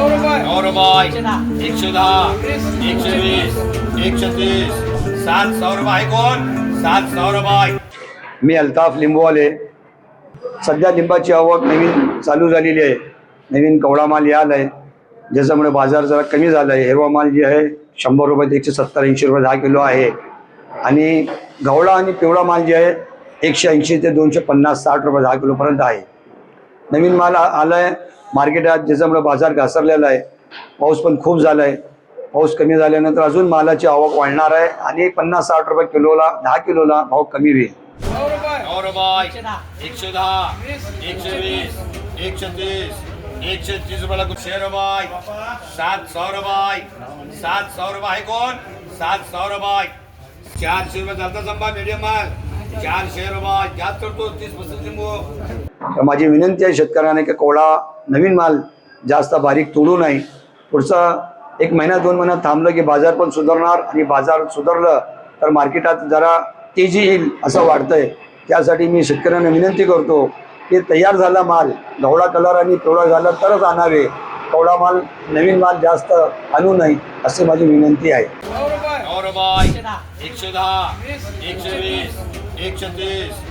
नऊ रुपये एकशे दहा. एकशे वीस. एकशे तीस. सात सौ रुपये कोण? सात सौ रुपये मी अल्ताफ लिंबूवाले. सध्या लिंबाची आवक नवीन चालू झालेली आहे. नवीन कवळा माल यायला आहे. ज्याच्यामुळे बाजार जरा कमी झाला आहे. हिरवा माल जे आहे शंभर रुपये ते एकशे सत्तर ऐंशी रुपये दहा किलो आहे. आणि गवळा आणि पिवळा माल जे आहे एकशे ऐंशी ते दोनशे पन्नास साठ रुपये दहा किलोपर्यंत आहे. नवीन माल आला आहे मार्केटात ज्याच्यामुळे बाजार घासरलेला आहे. पाऊस पण खूप झाला आहे पाऊस कमी झाल्यानंतर अजून मालाची आवक वाढणार आहे आणि पन्नास साठ रुपये किलोला दहा किलोला भाव कमी होईल. नऊ रुपये. एकशे दहा एकशे वीस एकशे तीस एकशे तीस रुपयाला शे रुपये. सात सौ रुपये. सात सौ रुपये. कोण? सात सौ रुपये. चारशे रुपये चालता संभा मीडियम माल. चारशे रुपये. जास्त करतो तीस पस्तीस लिंबू. तर माझी विनंती आहे शेतकऱ्यांना की कोवळा नवीन माल जास्त बारीक तोडू नये. पुढचा एक महिना दोन महिना थांबलं की बाजार पण सुधारणार आणि बाजार सुधारलं तर मार्केटात जरा तेजी येईल असं वाटतंय. त्यासाठी मी शेतकऱ्यांना विनंती करतो की तयार झाला माल धवळा कलर आणि पिवळा झाला तरच आणावे कवळा माल नवीन माल जास्त आणू नये अशी माझी विनंती आहे. एकशे दहा. एकशे वीस. एकशे तीस.